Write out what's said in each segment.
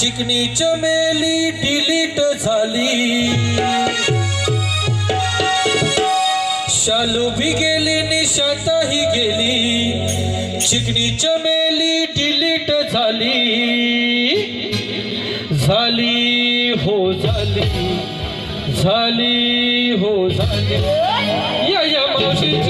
चिकनी चमेली डिलीट झाली. शालू भी गेली निशाताही गेली. चिकनी चमेली डिलीट झाली. झाली हो झाली. झाली हो झाली. या या मावशीची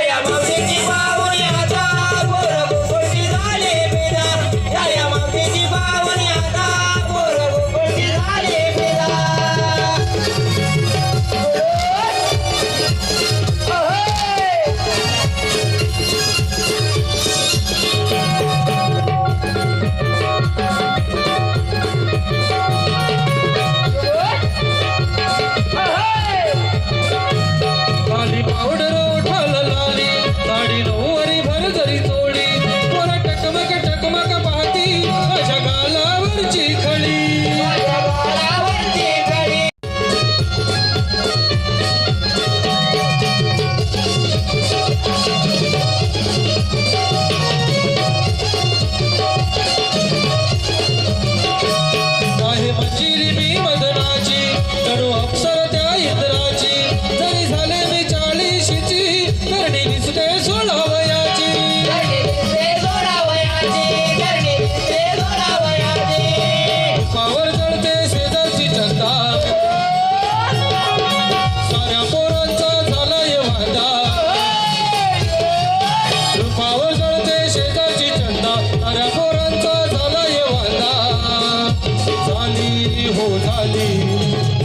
झाली हो झाली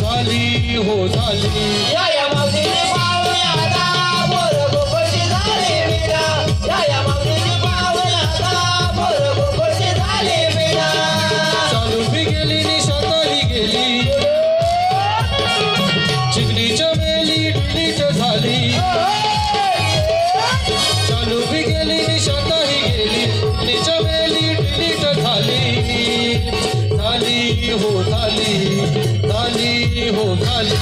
झाली हो झाली. गाली हो गाली